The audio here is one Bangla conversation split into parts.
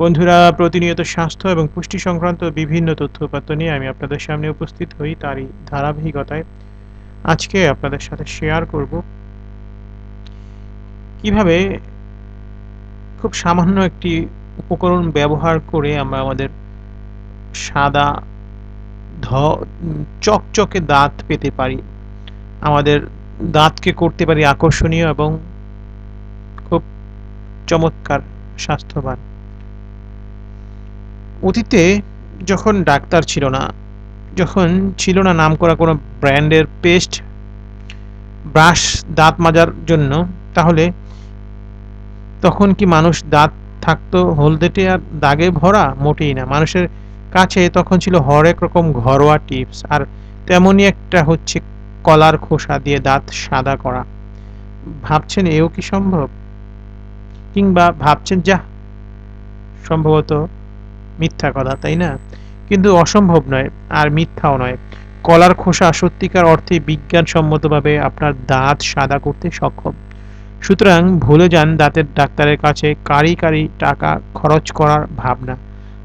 বন্ধুরা, প্রতিনিয়ত স্বাস্থ্য এবং পুষ্টি সংক্রান্ত বিভিন্ন তথ্য তথ্যপাত্র নিয়ে আমি আপনাদের সামনে উপস্থিত হই তারই ধারাবাহিকতায়। আজকে আপনাদের সাথে শেয়ার করব কীভাবে খুব সামান্য একটি উপকরণ ব্যবহার করে আমরা আমাদের সাদা, ধ, চকচকে দাঁত পেতে পারি। আমাদের দাঁতকে করতে পারি আকর্ষণীয় এবং খুব চমৎকার, স্বাস্থ্যবান। অতীতে যখন ডাক্তার ছিল না, যখন ছিল না নাম করা কোনো ব্র্যান্ডের পেস্ট, ব্রাশ, দাঁত মাজার জন্য, তাহলে তখন কি মানুষ দাঁত থাকতো হলদেটে আর দাগে ভরা? মোটেই না। মানুষের কাছে তখন ছিল হরেক রকম ঘরোয়া টিপস, আর তেমনই একটা হচ্ছে কলার খোসা দিয়ে দাঁত সাদা করা। ভাবছেন এও কি সম্ভব? কিংবা ভাবছেন যা সম্ভবত মিথ্যা কথা, তাই না? কিন্তু অসম্ভব নয়, আর মিথ্যাও নয়। কলার খোসা সত্যিকার অর্থে বিজ্ঞানসম্মতভাবে আপনার দাঁত সাদা করতে সক্ষম। সুতরাং ভুলে যান দাঁতের ডাক্তারের কাছে কারি কারি টাকা খরচ করার ভাবনা।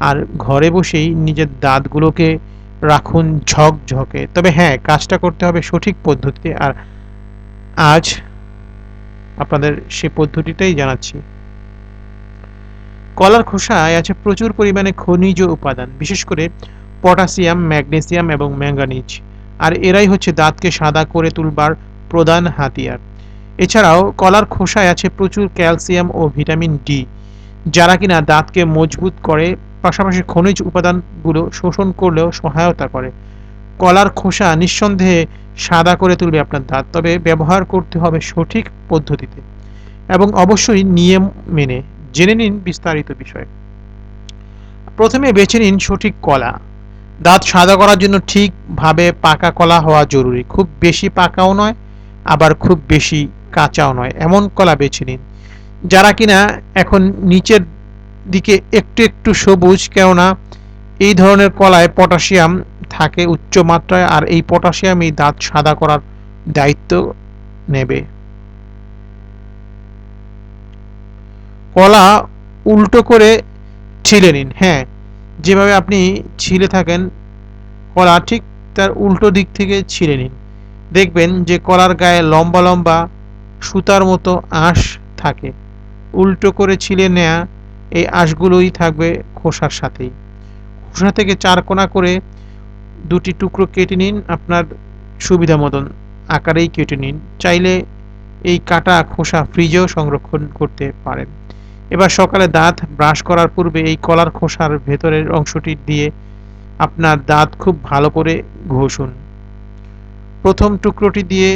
আর ঘরে বসেই নিজের দাঁতগুলোকে রাখুন ঝকঝকে। তবে হ্যাঁ কাজটা করতে হবে সঠিক পদ্ধতিতে। আর আজ আপনাদের সে পদ্ধতিটাই জানাচ্ছি। কলার খোসায় আছে প্রচুর পরিমাণে খনিজ উপাদান, বিশেষ করে পটাশিয়াম, ম্যাগনেসিয়াম এবং ম্যাঙ্গানিজ। আর এরাই হচ্ছে দাঁতকে সাদা করে তুলবার প্রধান হাতিয়ার। এছাড়াও কলার খোসায় আছে প্রচুর ক্যালসিয়াম ও ভিটামিন ডি, যারা কিনা দাঁতকে মজবুত করে, পাশাপাশি খনিজ উপাদানগুলো শোষণ করলেও সহায়তা করে। কলার খোসা নিঃসন্দেহে সাদা করে তুলবে আপনার দাঁত, তবে ব্যবহার করতে হবে সঠিক পদ্ধতিতে। এবং অবশ্যই নিয়ম মেনে জেনে নিন বিস্তারিত বিষয়। প্রথমে বেছে নিন সঠিক কলা। দাঁত সাদা করার জন্য ঠিকভাবে পাকা কলা হওয়া জরুরি। খুব বেশি পাকাও নয়, আবার খুব বেশি কাঁচাও নয়। এমন কলা বেছে নিন। যারা কিনা এখন নিচের দিকে একটু একটু সবুজ, কেননা এই ধরনের কলায় পটাশিয়াম থাকে উচ্চ মাত্রায় আর এই পটাশিয়ামই দাঁত সাদা করার দায়িত্ব নেবে। কলা উল্টো করে ছিলে নিন। হ্যাঁ যেভাবে আপনি ছিলে থাকেন, কলা ঠিক তার উল্টো দিক থেকে ছিলে নিন। দেখবেন যে কলার গায়ে লম্বা লম্বা সুতার মতো আঁশ থাকে। উল্টো করে ছিলে নেয়া এই আঁশগুলোই থাকবে খোসার সাথেই। খোসা থেকে চার কোনা করে দুটি টুকরো কেটে নিন, আপনার সুবিধা মতন আকারেই কেটে নিন। চাইলে এই কাটা খোসা ফ্রিজেও সংরক্ষণ করতে পারেন। এবার সকালে দাঁত ব্রাশ করার পূর্বে এই কলার খোসার ভেতরের অংশটি দিয়ে আপনার দাঁত খুব ভালো করে ঘষুন। প্রথম টুকরোটি দিয়ে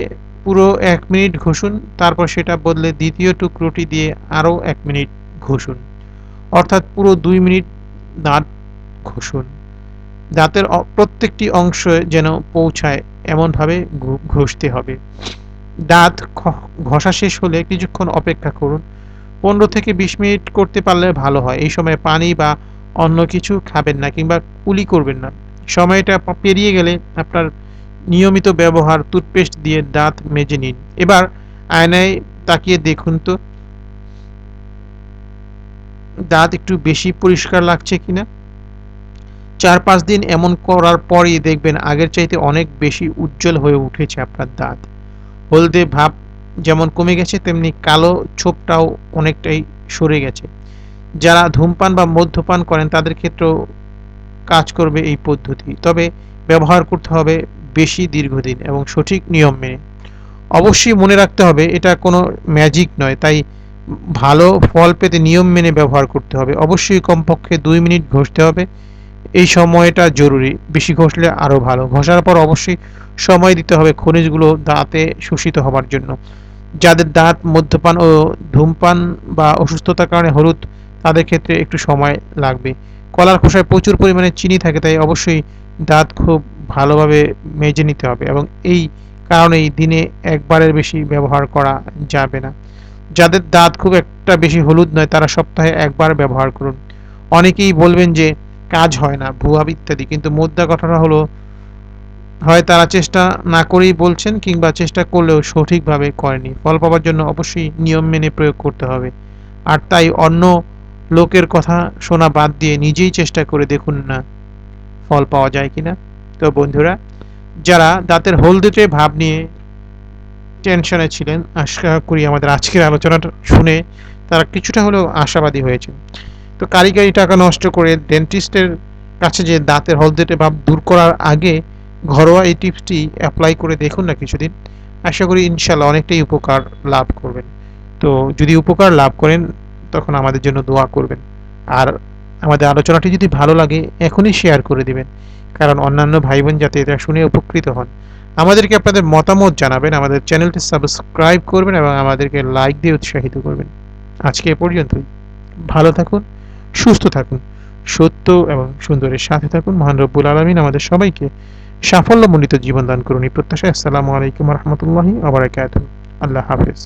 পুরো এক মিনিট ঘষুন, তারপর সেটা বদলে দ্বিতীয় টুকরোটি দিয়ে আরও এক মিনিট ঘষুন। অর্থাৎ পুরো দুই মিনিট দাঁত ঘষুন। দাঁতের প্রত্যেকটি অংশ যেন পৌঁছায়, এমনভাবে ঘষতে হবে। দাঁত ঘষা শেষ হলে কিছুক্ষণ অপেক্ষা করুন। পনেরো থেকে বিশ মিনিট করতে পারলে ভালো হয়। এই সময় পানি বা অন্য কিছু খাবেন না কিংবা কুলি করবেন না। সময়টা পেরিয়ে গেলে আপনার নিয়মিত ব্যবহার, টুথপেস্ট দিয়ে দাঁত মেজে নিন। এবার আয়নায় তাকিয়ে দেখুন তো, দাঁত একটু বেশি পরিষ্কার লাগছে কিনা। চার পাঁচ দিন এমন করার পরই দেখবেন আগের চাইতে অনেক বেশি উজ্জ্বল হয়ে উঠেছে আপনার দাঁত। হলদে ভাব যেমন কমে গেছে, তেমনি কালো ছোপটাও অনেকটাই সরে গেছে। যারা ধূমপান বা মদ্যপান করেন, তাদের ক্ষেত্রেও কাজ করবে এই পদ্ধতি। তবে ব্যবহার করতে হবে বেশি দীর্ঘদিন এবং সঠিক নিয়ম মেনে। অবশ্যই মনে রাখতে হবে, এটা কোনো ম্যাজিক নয়, তাই ভালো ফল পেতে নিয়ম মেনে ব্যবহার করতে হবে। অবশ্যই কমপক্ষে দুই মিনিট ঘষতে হবে, এই সময়টা জরুরি। বেশি ঘষলে আরও ভালো। ঘষার পর অবশ্যই সময় দিতে হবে, খনিজগুলো দাঁতে শোষিত হবার জন্য। যাদের দাঁত, মদ্যপান ও ধূমপান বা অসুস্থতার কারণে হলুদ, তাদের ক্ষেত্রে একটু সময় লাগবে। কলার খোসায় প্রচুর পরিমাণে চিনি থাকে, তাই অবশ্যই দাঁত খুব ভালোভাবে মেজে নিতে হবে এবং এই কারণেই দিনে একবারের বেশি ব্যবহার করা যাবে না। যাদের দাঁত খুব একটা বেশি হলুদ নয়, তারা সপ্তাহে একবার ব্যবহার করুন। অনেকেই বলবেন যে কাজ হয় না, ভুয়া ইত্যাদি, কিন্তু মোদ্দা কথাটা হলো হয় তারা চেষ্টা না করেই বলছেন কিংবা চেষ্টা করলেও সঠিকভাবে করেনি। ফল পাওয়ার জন্য অবশ্যই নিয়ম মেনে প্রয়োগ করতে হবে। আর তাই অন্য লোকের কথা শোনা বাদ দিয়ে নিজেই চেষ্টা করে দেখুন না ফল পাওয়া যায় কিনা। তো বন্ধুরা, যারা দাঁতের হলদেটে ভাব নিয়ে টেনশনে ছিলেন, আশা করি আমাদের আজকের আলোচনাটা শুনে তারা কিছুটা হলেও আশাবাদী হয়েছে তো কারিগরি টাকা নষ্ট করে ডেন্টিস্টের কাছে যে দাঁতের হলদেটে ভাব দূর করার আগে ঘরোয়া এই টিপসটি অ্যাপ্লাই করে দেখুন না কিছুদিন। আশা করি ইনশাল্লাহ অনেকটাই উপকার লাভ করবেন। তো যদি উপকার লাভ করেন, তখন আমাদের জন্য দোয়া করবেন। আর আমাদের আলোচনাটি যদি ভালো লাগে, এখনই শেয়ার করে দিবেন। কারণ অন্যান্য ভাই বোন যাতে এটা শুনে উপকৃত হন। আমাদেরকে আপনাদের মতামত জানাবেন, আমাদের চ্যানেলটি সাবস্ক্রাইব করবেন এবং আমাদেরকে লাইক দিয়ে উৎসাহিত করবেন। আজকে এ পর্যন্তই। ভালো থাকুন, সুস্থ থাকুন, সত্য এবং সুন্দরের সাথে থাকুন। মহান রব্বুল আলমিন আমাদের সবাইকে সাফল্যমণ্ডিত জীবন দান করুন এই প্রত্যাশায়। আসসালামু আলাইকুম রহমতুল্লাহি আবরাকাত আল্লাহ হাফেজ।